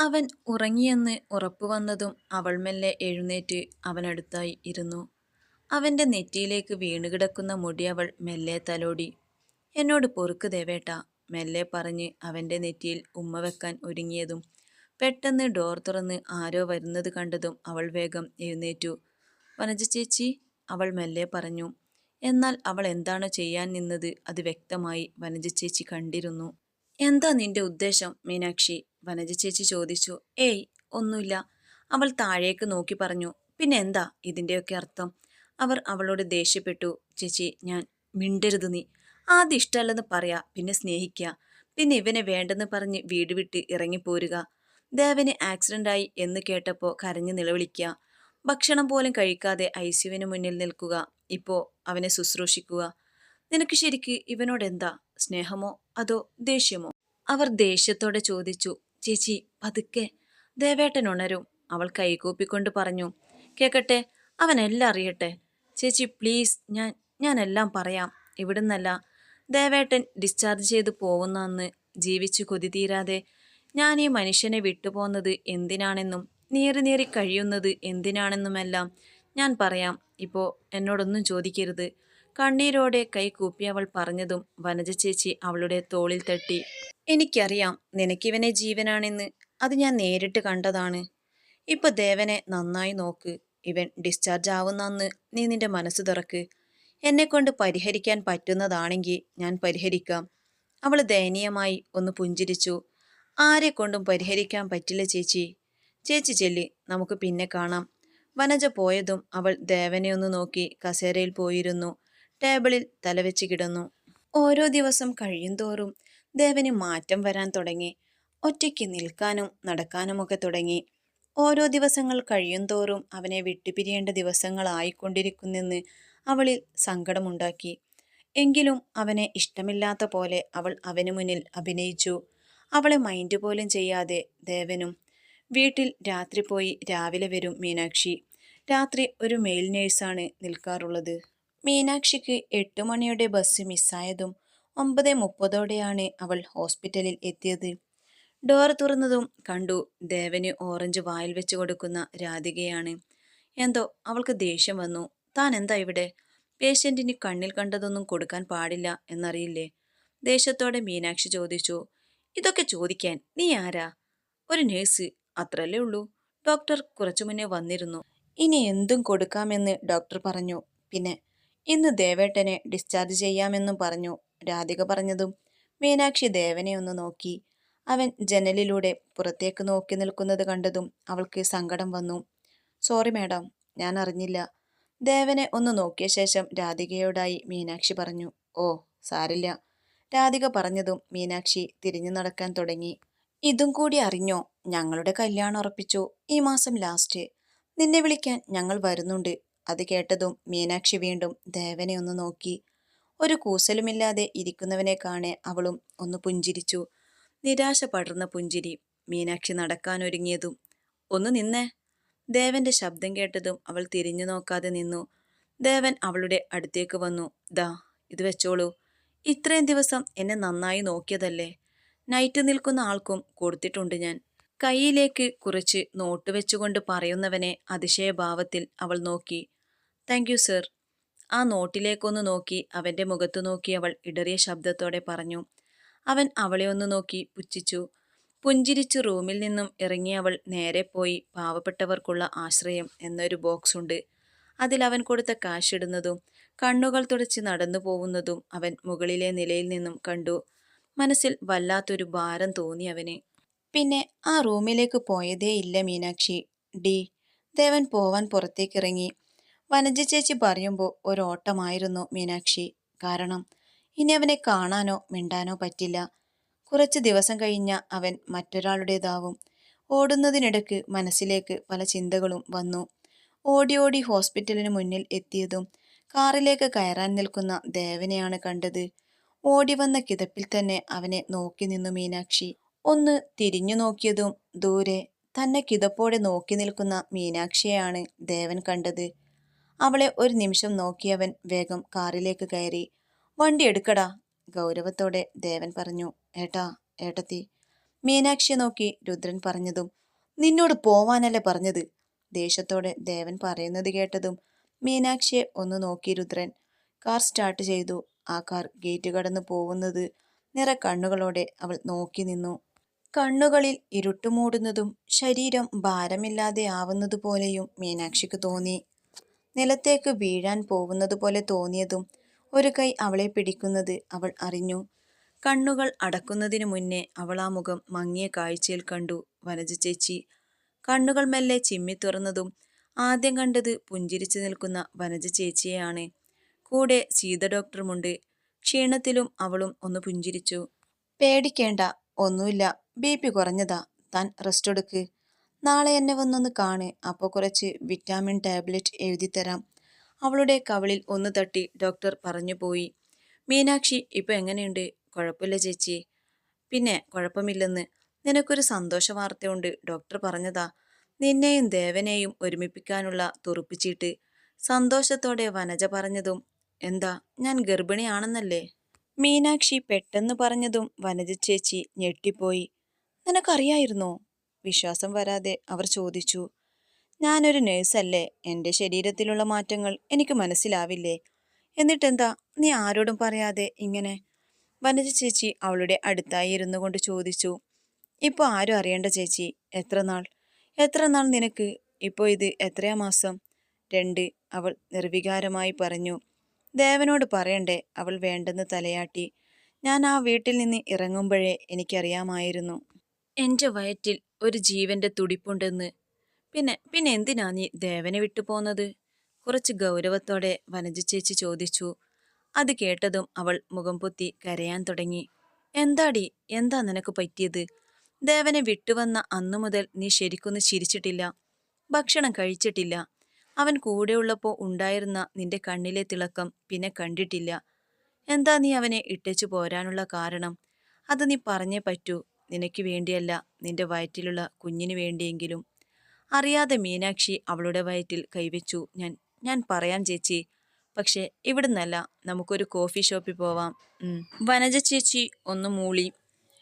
അവൻ ഉറങ്ങിയെന്ന് ഉറപ്പുവന്നതും അവൾ മെല്ലെ എഴുന്നേറ്റ് അവനടുത്തായി ഇരുന്നു. അവന്റെ നെറ്റിയിലേക്ക് വീണുകിടക്കുന്ന മുടി അവൾ മെല്ലെ തലോടി. എന്നോട് പൊറുക്ക് ദേവേട്ട മെല്ലെ പറഞ്ഞ് അവന്റെ നെറ്റിയിൽ ഉമ്മ വെക്കാൻ ഒരുങ്ങിയതും പെട്ടെന്ന് ഡോർ തുറന്ന് ആരോ വരുന്നത് കണ്ടതും അവൾ വേഗം എഴുന്നേറ്റു. വനജ ചേച്ചി അവൾ മെല്ലെ പറഞ്ഞു. എന്നാൽ അവൾ എന്താണ് ചെയ്യാൻ നിന്നത്? അത് വ്യക്തമായി വനജ ചേച്ചി കണ്ടിരുന്നു. എന്താ നിന്റെ ഉദ്ദേശം? മീനാക്ഷി വനജ ചേച്ചി ചോദിച്ചു. ഏയ് ഒന്നുമില്ല. അവൾ താഴേക്ക് നോക്കി പറഞ്ഞു. പിന്നെ എന്താ ഇതിന്റെയൊക്കെ അർത്ഥം? അവർ അവളോട് ദേഷ്യപ്പെട്ടു. ചേച്ചി ഞാൻ മിണ്ടരുത് നീ. ആദ്യം ഇഷ്ടമല്ലെന്ന് പറയാ പിന്നെ സ്നേഹിക്കുക പിന്നെ ഇവനെ വേണ്ടെന്ന് പറഞ്ഞ് വീട് വിട്ട് ഇറങ്ങിപ്പോരുക. ദേവന് ആക്സിഡന്റായി എന്ന് കേട്ടപ്പോൾ കരഞ്ഞു നിലവിളിക്കുക ഭക്ഷണം പോലും കഴിക്കാതെ ഐസ്യുവിന് മുന്നിൽ നിൽക്കുക. ഇപ്പോൾ അവനെ ശുശ്രൂഷിക്കുക. നിനക്ക് ശരിക്ക് ഇവനോട് എന്താ സ്നേഹമോ? അതോ ദേഷ്യമോ? അവർ ദേഷ്യത്തോടെ ചോദിച്ചു ചേച്ചി പതുക്കെ. ദേവേട്ടൻ ഉണരും. അവൾ കൈകൂപ്പിക്കൊണ്ട് പറഞ്ഞു കേക്കട്ടെ അവൻ എല്ലാം അറിയട്ടെ. ചേച്ചി പ്ലീസ് ഞാൻ ഞാൻ എല്ലാം പറയാം. ഇവിടുന്നല്ല. ദേവേട്ടൻ ഡിസ്ചാർജ് ചെയ്ത് പോകുന്ന അന്ന് ജീവിച്ചു കൊതി തീരാതെ ഞാൻ ഈ മനുഷ്യനെ വിട്ടുപോകുന്നത് എന്തിനാണെന്നും നീറി നീറി കഴിയുന്നത് എന്തിനാണെന്നുമെല്ലാം ഞാൻ പറയാം. ഇപ്പോൾ എന്നോടൊന്നും ചോദിക്കരുത്. കണ്ണീരോടെ കൈ കൂപ്പി അവൾ പറഞ്ഞതും വനജ ചേച്ചി അവളുടെ തോളിൽ തട്ടി എനിക്കറിയാം നിനക്കിവനെ ജീവനാണെന്ന്. അത് ഞാൻ നേരിട്ട് കണ്ടതാണ്. ഇപ്പൊ ദേവനെ നന്നായി നോക്ക്. ഇവൻ ഡിസ്ചാർജ് ആവുന്ന അന്ന് നീ നിന്റെ മനസ്സ് തുറക്ക്. എന്നെ കൊണ്ട് പരിഹരിക്കാൻ പറ്റുന്നതാണെങ്കിൽ ഞാൻ പരിഹരിക്കാം. അവൾ ദയനീയമായി ഒന്ന് പുഞ്ചിരിച്ചു. ആരെ കൊണ്ടും പരിഹരിക്കാൻ പറ്റില്ല ചേച്ചി. ചേച്ചി ചെല്ലി നമുക്ക് പിന്നെ കാണാം. വനജ പോയതും അവൾ ദേവനെ ഒന്ന് നോക്കി കസേരയിൽ പോയിരുന്നു. ടേബിളിൽ തലവെച്ച് കിടന്നു. ഓരോ ദിവസം കഴിയുന്തോറും ദേവന് മാറ്റം വരാൻ തുടങ്ങി. ഒറ്റയ്ക്ക് നിൽക്കാനും നടക്കാനുമൊക്കെ തുടങ്ങി. ഓരോ ദിവസങ്ങൾ കഴിയുന്തോറും അവനെ വിട്ടുപിരിയേണ്ട ദിവസങ്ങളായിക്കൊണ്ടിരിക്കുന്നെന്ന് അവളിൽ സങ്കടമുണ്ടാക്കി. എങ്കിലും അവനെ ഇഷ്ടമില്ലാത്ത പോലെ അവൾ അവന് മുന്നിൽ അഭിനയിച്ചു. അവളെ മൈൻഡ് പോലും ചെയ്യാതെ ദേവനും വീട്ടിൽ രാത്രി പോയി രാവിലെ വരും മീനാക്ഷി. രാത്രി ഒരു മെയിൽ നേഴ്സാണ് നിൽക്കാറുള്ളത്. മീനാക്ഷിക്ക് എട്ട് മണിയുടെ ബസ് മിസ്സായതും ഒമ്പത് മുപ്പതോടെയാണ് അവൾ ഹോസ്പിറ്റലിൽ എത്തിയത്. ഡോർ തുറന്നതും കണ്ടു ദേവന് ഓറഞ്ച് വായിൽ വെച്ച് കൊടുക്കുന്ന രാധികയാണ്. എന്തോ അവൾക്ക് ദേഷ്യം വന്നു. താൻ എന്താ ഇവിടെ? പേഷ്യന്റിന് കണ്ണിൽ കണ്ടതൊന്നും കൊടുക്കാൻ പാടില്ല എന്നറിയില്ലേ? ദേഷ്യത്തോടെ മീനാക്ഷി ചോദിച്ചു. ഇതൊക്കെ ചോദിക്കാൻ. നീ ആരാ? ഒരു നേഴ്സ്. അത്രല്ലേ ഉള്ളൂ. ഡോക്ടർ കുറച്ചു മുന്നേ വന്നിരുന്നു. ഇനി എന്തും കൊടുക്കാമെന്ന് ഡോക്ടർ പറഞ്ഞു. പിന്നെ ഇന്ന് ദേവേട്ടനെ ഡിസ്ചാർജ് ചെയ്യാമെന്നും പറഞ്ഞു രാധിക പറഞ്ഞതും മീനാക്ഷി ദേവനെ ഒന്ന് നോക്കി. അവൻ ജനലിലൂടെ പുറത്തേക്ക് നോക്കി നിൽക്കുന്നത് കണ്ടതും അവൾക്ക് സങ്കടം വന്നു. സോറി മാഡം ഞാൻ അറിഞ്ഞില്ല ദേവനെ ഒന്ന് നോക്കിയ ശേഷം രാധികയോടായി മീനാക്ഷി പറഞ്ഞു. ഓ സാരില്ല രാധിക പറഞ്ഞതും മീനാക്ഷി തിരിഞ്ഞു നടക്കാൻ തുടങ്ങി. ഇതും കൂടി അറിഞ്ഞോ? ഞങ്ങളുടെ കല്യാണം ഉറപ്പിച്ചു. ഈ മാസം ലാസ്റ്റ് നിന്നെ വിളിക്കാൻ ഞങ്ങൾ വരുന്നുണ്ട്. അത് കേട്ടതും മീനാക്ഷി വീണ്ടും ദേവനെ ഒന്ന് നോക്കി. ഒരു കൂസലുമില്ലാതെ ഇരിക്കുന്നവനെ കാണെ അവളും ഒന്ന് പുഞ്ചിരിച്ചു. നിരാശ പടർന്ന പുഞ്ചിരി മീനാക്ഷി നടക്കാനൊരുങ്ങിയതും ഒന്ന് നിന്നേ. ദേവന്റെ ശബ്ദം കേട്ടതും അവൾ തിരിഞ്ഞു നോക്കാതെ നിന്നു. ദേവൻ അവളുടെ അടുത്തേക്ക് വന്നു. ദാ ഇത് വെച്ചോളൂ. ഇത്രയും ദിവസം എന്നെ നന്നായി നോക്കിയതല്ലേ? നൈറ്റ് നിൽക്കുന്ന ആൾക്കും കൊടുത്തിട്ടുണ്ട് ഞാൻ. കൈയിലേക്ക് കുറച്ച് നോട്ട് വെച്ചുകൊണ്ട് പറയുന്നവനെ അതിശയഭാവത്തിൽ അവൾ നോക്കി. താങ്ക് യു സർ ആ നോട്ടിലേക്കൊന്ന് നോക്കി അവന്റെ മുഖത്തു നോക്കി അവൾ ഇടറിയ ശബ്ദത്തോടെ പറഞ്ഞു. അവൻ അവളെ ഒന്ന് നോക്കി പുച്ഛിച്ചു. പുഞ്ചിരിച്ച് റൂമിൽ നിന്നും ഇറങ്ങി അവൾ നേരെ പോയി പാവപ്പെട്ടവർക്കുള്ള ആശ്രയം എന്നൊരു ബോക്സ് ഉണ്ട്. അതിൽ അവൻ കൊടുത്ത കാശിടുന്നതും കണ്ണുകൾ തുടച്ച് നടന്നു പോകുന്നതും അവൻ മുകളിലെ നിലയിൽ നിന്നും കണ്ടു. മനസ്സിൽ വല്ലാത്തൊരു ഭാരം തോന്നി അവന്. പിന്നെ ആ റൂമിലേക്ക് പോയതേ ഇല്ല മീനാക്ഷി. ഡി ദേവൻ പോവാൻ പുറത്തേക്കിറങ്ങി. വനജ ചേച്ചി പറയുമ്പോൾ ഒരു ഓട്ടമായിരുന്നു മീനാക്ഷി. കാരണം ഇനി അവനെ കാണാനോ മിണ്ടാനോ പറ്റില്ല. കുറച്ച് ദിവസം കഴിഞ്ഞ അവൻ മറ്റൊരാളുടേതാവും. ഓടുന്നതിനിടയ്ക്ക് മനസ്സിലേക്ക് പല ചിന്തകളും വന്നു. ഓടി ഓടി ഹോസ്പിറ്റലിന് മുന്നിൽ എത്തിയതും കാറിലേക്ക് കയറാൻ നിൽക്കുന്ന ദേവനെയാണ് കണ്ടത്. ഓടി വന്ന കിതപ്പിൽ തന്നെ അവനെ നോക്കി നിന്നു മീനാക്ഷി. ഒന്ന് തിരിഞ്ഞു നോക്കിയതും ദൂരെ തന്നെ കിതപ്പോടെ നോക്കി നിൽക്കുന്ന മീനാക്ഷിയെയാണ് ദേവൻ കണ്ടത്. അവളെ ഒരു നിമിഷം നോക്കിയവൻ വേഗം കാറിലേക്ക് കയറി. വണ്ടി എടുക്കടാ ഗൗരവത്തോടെ ദേവൻ പറഞ്ഞു. ഏട്ടാ ഏട്ടത്തി. മീനാക്ഷിയെ നോക്കി രുദ്രൻ പറഞ്ഞതും നിന്നോട് പോവാനല്ലേ പറഞ്ഞത്? ദേഷ്യത്തോടെ ദേവൻ പറയുന്നത് കേട്ടതും മീനാക്ഷിയെ ഒന്ന് നോക്കി രുദ്രൻ കാർ സ്റ്റാർട്ട് ചെയ്തു. ആ കാർ ഗേറ്റ് കടന്നു പോകുന്നത് നിറ കണ്ണുകളോടെ അവൾ നോക്കി നിന്നു. കണ്ണുകളിൽ ഇരുട്ടുമൂടുന്നതും ശരീരം ഭാരമില്ലാതെ ആവുന്നതുപോലെയും മീനാക്ഷിക്ക് തോന്നി. നിലത്തേക്ക് വീഴാൻ പോകുന്നത് പോലെ തോന്നിയതും ഒരു കൈ അവളെ പിടിക്കുന്നത് അവൾ അറിഞ്ഞു. കണ്ണുകൾ അടക്കുന്നതിനു മുന്നേ അവൾ ആ മുഖം മങ്ങിയ കാഴ്ചയിൽ കണ്ടു. വനജ ചേച്ചി കണ്ണുകൾ മെല്ലെ ചിമ്മി തുറന്നതും ആദ്യം കണ്ടത് പുഞ്ചിരിച്ചു നിൽക്കുന്ന വനജ ചേച്ചിയെയാണ്. കൂടെ സീത ഡോക്ടറുമുണ്ട്. ക്ഷീണത്തിലും അവളും ഒന്ന് പുഞ്ചിരിച്ചു. പേടിക്കേണ്ട ഒന്നുമില്ല. ബി. പി. കുറഞ്ഞതാ. താൻ റെസ്റ്റ് എടുക്ക്. നാളെ എന്നെ വന്നൊന്ന് കാണ്. അപ്പോൾ കുറച്ച് വിറ്റാമിൻ ടാബ്ലറ്റ് എഴുതി തരാം. അവളുടെ കവളിൽ ഒന്ന് തട്ടി ഡോക്ടർ പറഞ്ഞു പോയി. മീനാക്ഷി ഇപ്പോൾ എങ്ങനെയുണ്ട്? കുഴപ്പമില്ല ചേച്ചി. പിന്നെ കുഴപ്പമില്ലെന്ന്. നിനക്കൊരു സന്തോഷ വാർത്തയുണ്ട്. ഡോക്ടർ പറഞ്ഞതാ. നിന്നെയും ദേവനെയും ഒരുമിപ്പിക്കാനുള്ള തുറുപ്പിച്ചിട്ട് സന്തോഷത്തോടെ വനജ പറഞ്ഞതും എന്താ? ഞാൻ ഗർഭിണിയാണെന്നല്ലേ? മീനാക്ഷി പെട്ടെന്ന് പറഞ്ഞതും വനജ ചേച്ചി ഞെട്ടിപ്പോയി. നിനക്കറിയായിരുന്നോ? വിശ്വാസം വരാതെ അവർ ചോദിച്ചു. ഞാനൊരു നേഴ്സല്ലേ. എന്റെ ശരീരത്തിലുള്ള മാറ്റങ്ങൾ എനിക്ക് മനസ്സിലാവില്ലേ? എന്നിട്ടെന്താ? നീ ആരോടും പറയാതെ ഇങ്ങനെ? വനജ ചേച്ചി അവളുടെ അടുത്തായി ഇരുന്നു കൊണ്ട് ചോദിച്ചു. ഇപ്പോൾ ആരും അറിയേണ്ട ചേച്ചി. എത്ര നാൾ? എത്ര നാൾ നിനക്ക്? ഇപ്പോൾ ഇത് എത്രയാ മാസം? രണ്ട് അവൾ നിർവികാരമായി പറഞ്ഞു. ദേവനോട് പറയണ്ടേ അവൾ വേണ്ടെന്ന് തലയാട്ടി. ഞാൻ ആ വീട്ടിൽ നിന്ന് ഇറങ്ങുമ്പോഴേ എനിക്കറിയാമായിരുന്നു. എന്റെ വയറ്റിൽ ഒരു ജീവന്റെ തുടിപ്പുണ്ടെന്ന്. പിന്നെ പിന്നെ എന്തിനാ നീ ദേവനെ വിട്ടു പോന്നത്? കുറച്ച് ഗൗരവത്തോടെ വനജ ചേച്ചി ചോദിച്ചു. അത് കേട്ടതും അവൾ മുഖം പൊത്തി കരയാൻ തുടങ്ങി. എന്താടി? എന്താ നിനക്ക് പറ്റിയത്? ദേവനെ വിട്ടുവന്ന അന്നു മുതൽ നീ ശരിക്കൊന്ന് ചിരിച്ചിട്ടില്ല. ഭക്ഷണം കഴിച്ചിട്ടില്ല. അവൻ കൂടെയുള്ളപ്പോൾ ഉണ്ടായിരുന്ന നിന്റെ കണ്ണിലെ തിളക്കം പിന്നെ കണ്ടിട്ടില്ല. എന്താ നീ അവനെ ഇട്ടേച്ചു പോരാനുള്ള കാരണം? അത് നീ പറഞ്ഞേ പറ്റൂ. നിനക്ക് വേണ്ടിയല്ല നിന്റെ വയറ്റിലുള്ള കുഞ്ഞിനു വേണ്ടിയെങ്കിലും. അറിയാതെ മീനാക്ഷി അവളുടെ വയറ്റിൽ കൈവച്ചു. ഞാൻ ഞാൻ പറയാം ചേച്ചി. പക്ഷേ ഇവിടുന്നല്ല. നമുക്കൊരു കോഫി ഷോപ്പിൽ പോവാം. വനജ ചേച്ചി ഒന്ന് മൂളി.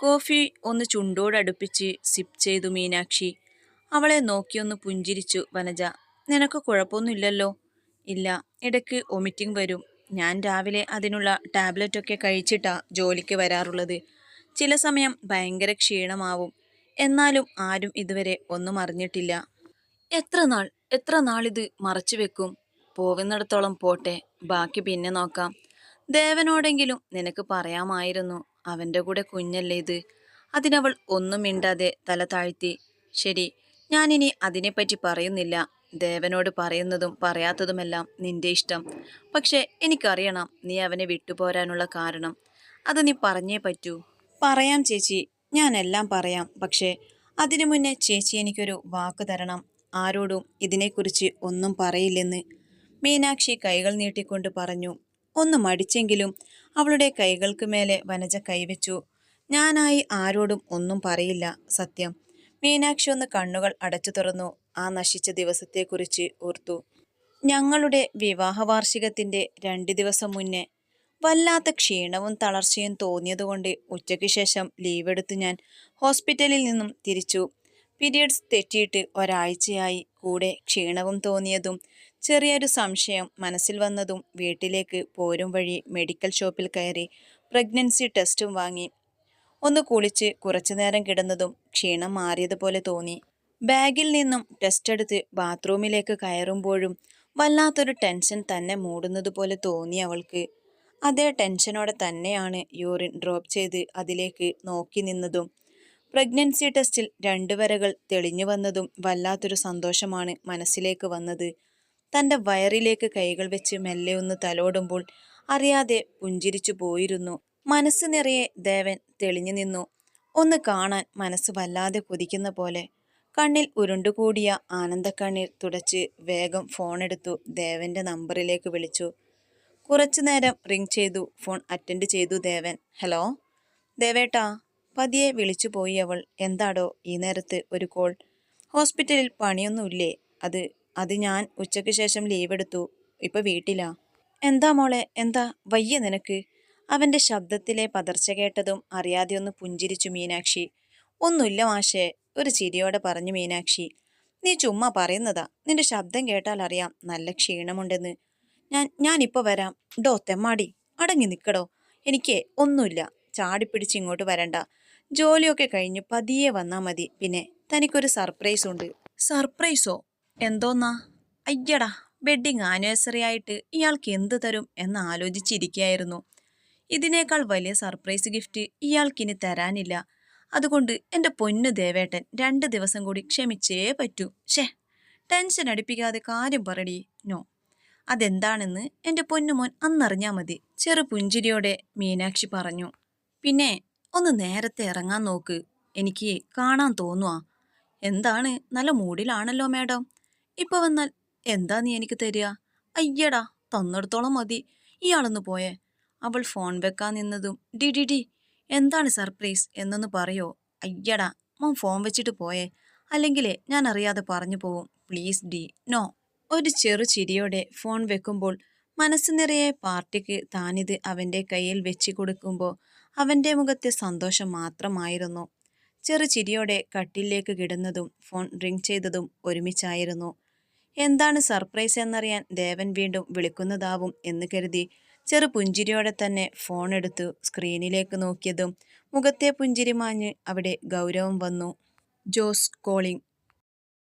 കോഫി ഒന്ന് ചുണ്ടോടടുപ്പിച്ച് സിപ്പ് ചെയ്തു മീനാക്ഷി. അവളെ നോക്കിയൊന്ന് പുഞ്ചിരിച്ചു വനജ. നിനക്ക് കുഴപ്പമൊന്നുമില്ലല്ലോ? ഇല്ല ഇടയ്ക്ക് ഒമിറ്റിംഗ് വരും. ഞാൻ രാവിലെ അതിനുള്ള ടാബ്ലറ്റൊക്കെ കഴിച്ചിട്ടാ ജോലിക്ക് വരാറുള്ളത്. ചില സമയം ഭയങ്കര ക്ഷീണമാവും. എന്നാലും ആരും ഇതുവരെ ഒന്നും അറിഞ്ഞിട്ടില്ല. എത്ര നാൾ എത്ര നാളിത് മറച്ചു വെക്കും? പോകുന്നിടത്തോളം പോട്ടെ ബാക്കി പിന്നെ നോക്കാം. ദേവനോടെങ്കിലും നിനക്ക് പറയാമായിരുന്നു അവന്റെ കൂടെ കുഞ്ഞല്ലേ ഇത്? അതിനവൾ ഒന്നും മിണ്ടാതെ തല താഴ്ത്തി ശരി ഞാനിനി അതിനെപ്പറ്റി പറയുന്നില്ല. ദേവനോട് പറയുന്നതും പറയാത്തതുമെല്ലാം നിന്റെ ഇഷ്ടം. പക്ഷെ എനിക്കറിയണം നീ അവനെ വിട്ടുപോരാനുള്ള കാരണം. അത് നീ പറഞ്ഞേ പറ്റൂ. പറയാം ചേച്ചി ഞാൻ എല്ലാം പറയാം. പക്ഷേ അതിനു മുന്നേ ചേച്ചി എനിക്കൊരു വാക്ക് തരണം. ആരോടും ഇതിനെക്കുറിച്ച് ഒന്നും പറയില്ലെന്ന് മീനാക്ഷി കൈകൾ നീട്ടിക്കൊണ്ട് പറഞ്ഞു. ഒന്ന് മടിച്ചെങ്കിലും അവളുടെ കൈകൾക്ക് മേലെ വനജ കൈവച്ചു. ഞാനായി ആരോടും ഒന്നും പറയില്ല സത്യം. മീനാക്ഷി ഒന്ന് കണ്ണുകൾ അടച്ചു തുറന്നു ആ നശിച്ച ദിവസത്തെക്കുറിച്ച് ഓർത്തു. ഞങ്ങളുടെ വിവാഹ വാർഷികത്തിന്റെ രണ്ട് ദിവസം മുന്നേ വല്ലാത്ത ക്ഷീണവും തളർച്ചയും തോന്നിയതുകൊണ്ട് ഉച്ചയ്ക്ക് ശേഷം ലീവ് എടുത്ത് ഞാൻ ഹോസ്പിറ്റലിൽ നിന്നും തിരിച്ചു. പീരിയഡ്സ് തെറ്റിയിട്ട് ഒരാഴ്ചയായി കൂടെ ക്ഷീണവും തോന്നിയതും ചെറിയൊരു സംശയം മനസ്സിൽ വന്നതും വീട്ടിലേക്ക് പോരും വഴി മെഡിക്കൽ ഷോപ്പിൽ കയറി പ്രഗ്നൻസി ടെസ്റ്റും വാങ്ങി. ഒന്ന് കുളിച്ച് കുറച്ചു നേരം കിടന്നതും ക്ഷീണം മാറിയതുപോലെ തോന്നി. ബാഗിൽ നിന്നും ടെസ്റ്റ് എടുത്ത് ബാത്റൂമിലേക്ക് കയറുമ്പോഴും വല്ലാത്തൊരു ടെൻഷൻ തന്നെ മൂടുന്നത് പോലെ തോന്നി അവൾക്ക്. അതേ ടെൻഷനോടെ തന്നെയാണ് യൂറിൻ ഡ്രോപ്പ് ചെയ്ത് അതിലേക്ക് നോക്കി നിന്നതും. പ്രഗ്നൻസി ടെസ്റ്റിൽ രണ്ട് വരകൾ തെളിഞ്ഞു വന്നതും വല്ലാത്തൊരു സന്തോഷമാണ് മനസ്സിലേക്ക് വന്നത്. തന്റെ വയറിലേക്ക് കൈകൾ വെച്ച് മെല്ലെ ഒന്ന് തലോടുമ്പോൾ അറിയാതെ പുഞ്ചിരിച്ചു പോയിരുന്നു. മനസ്സ് നിറയെ ദേവൻ തെളിഞ്ഞു നിന്നു. ഒന്ന് കാണാൻ മനസ്സ് വല്ലാതെ കൊതിക്കുന്ന പോലെ. കണ്ണിൽ ഉരുണ്ടുകൂടിയ ആനന്ദക്കണ്ണീർ തുടച്ച് വേഗം ഫോണെടുത്തു ദേവന്റെ നമ്പറിലേക്ക് വിളിച്ചു. കുറച്ചു നേരം റിങ് ചെയ്തു ഫോൺ അറ്റൻഡ് ചെയ്തു ദേവൻ. ഹലോ ദേവേട്ടാ പതിയെ വിളിച്ചു പോയി അവൾ. എന്താടോ ഈ നേരത്ത് ഒരു കോൾ. ഹോസ്പിറ്റലിൽ പണിയൊന്നുമില്ലേ അത് അത് ഞാൻ ഉച്ചയ്ക്ക് ശേഷം ലീവ് എടുത്തു. ഇപ്പൊ വീട്ടിലാ. എന്താ മോളെ എന്താ? വയ്യ നിനക്ക്. അവന്റെ ശബ്ദത്തിലെ പതർച്ച കേട്ടതും അറിയാതെ ഒന്ന് പുഞ്ചിരിച്ചു മീനാക്ഷി. ഒന്നുമില്ല മാഷേ ഒരു ചിരിയോടെ പറഞ്ഞു മീനാക്ഷി നീ ചുമ്മാ പറയുന്നതാ. നിന്റെ ശബ്ദം കേട്ടാൽ അറിയാം നല്ല ക്ഷീണമുണ്ടെന്ന്. ഞാൻ ഞാനിപ്പോ വരാം. ഡോ തെമ്മാടി. അടങ്ങി നിൽക്കടോ എനിക്ക് ഒന്നുമില്ല. ചാടിപ്പിടിച്ച് ഇങ്ങോട്ട് വരണ്ട. ജോലിയൊക്കെ കഴിഞ്ഞ് പതിയെ വന്നാ മതി. പിന്നെ തനിക്കൊരു സർപ്രൈസ് ഉണ്ട്. സർപ്രൈസോ? എന്തോന്നാ? അയ്യടാ വെഡിങ് ആനിവേഴ്സറി ആയിട്ട് ഇയാൾക്ക് എന്ത് തരും എന്ന് ആലോചിച്ചിരിക്കുകയായിരുന്നു. ഇതിനേക്കാൾ വലിയ സർപ്രൈസ് ഗിഫ്റ്റ് ഇയാൾക്കിനി തരാനില്ല. അതുകൊണ്ട് എന്റെ പൊന്നു ദേവേട്ടൻ രണ്ട് ദിവസം കൂടി ക്ഷമിച്ചേ പറ്റൂ. ഷേ ടെൻഷൻ അടിപ്പിക്കാതെ കാര്യം പറടി നോ. അതെന്താണെന്ന് എന്റെ പൊന്നുമോൻ അന്നറിഞ്ഞാൽ മതി. ചെറു പുഞ്ചിരിയോടെ മീനാക്ഷി പറഞ്ഞു. പിന്നെ ഒന്ന് നേരത്തെ ഇറങ്ങാൻ നോക്ക്. എനിക്ക് കാണാൻ തോന്നുവാ. എന്താണ്? നല്ല മൂഡിലാണല്ലോ മാഡം. ഇപ്പൊ വന്നാൽ എന്താ നീ എനിക്ക് തരിക? അയ്യടാ തന്നെടുത്തോളം മതി. ഇയാളൊന്ന് പോയേ. അവൾ ഫോൺ വെക്കാൻ നിന്നതും ഡി ഡി ഡി എന്താണ് സർപ്രൈസ് എന്നൊന്ന് പറയോ? അയ്യടാ മോൻ ഫോൺ വെച്ചിട്ട് പോയേ. അല്ലെങ്കിൽ ഞാൻ അറിയാതെ പറഞ്ഞു പോവും. പ്ലീസ് ഡി നോ. ഒരു ചെറു ചിരിയോടെ ഫോൺ വെക്കുമ്പോൾ മനസ്സ് നിറയെ പാർട്ടിക്ക് താനിത് അവന്റെ കയ്യിൽ വെച്ച് കൊടുക്കുമ്പോൾ അവന്റെ മുഖത്തെ സന്തോഷം മാത്രമായിരുന്നു. ചെറു ചിരിയോടെ കട്ടിലേക്ക് കിടന്നതും ഫോൺ റിങ് ചെയ്തതും ഒരുമിച്ചായിരുന്നു. എന്താണ് സർപ്രൈസ് എന്നറിയാൻ ദേവൻ വീണ്ടും വിളിക്കുന്നതാവും എന്ന് കരുതി ചെറു പുഞ്ചിരിയോടെ തന്നെ ഫോൺ എടുത്തു സ്ക്രീനിലേക്ക് നോക്കിയതും മുഖത്തെ പുഞ്ചിരി മാഞ്ഞ് അവിടെ ഗൗരവം വന്നു. ജോസ് കോളിംഗ്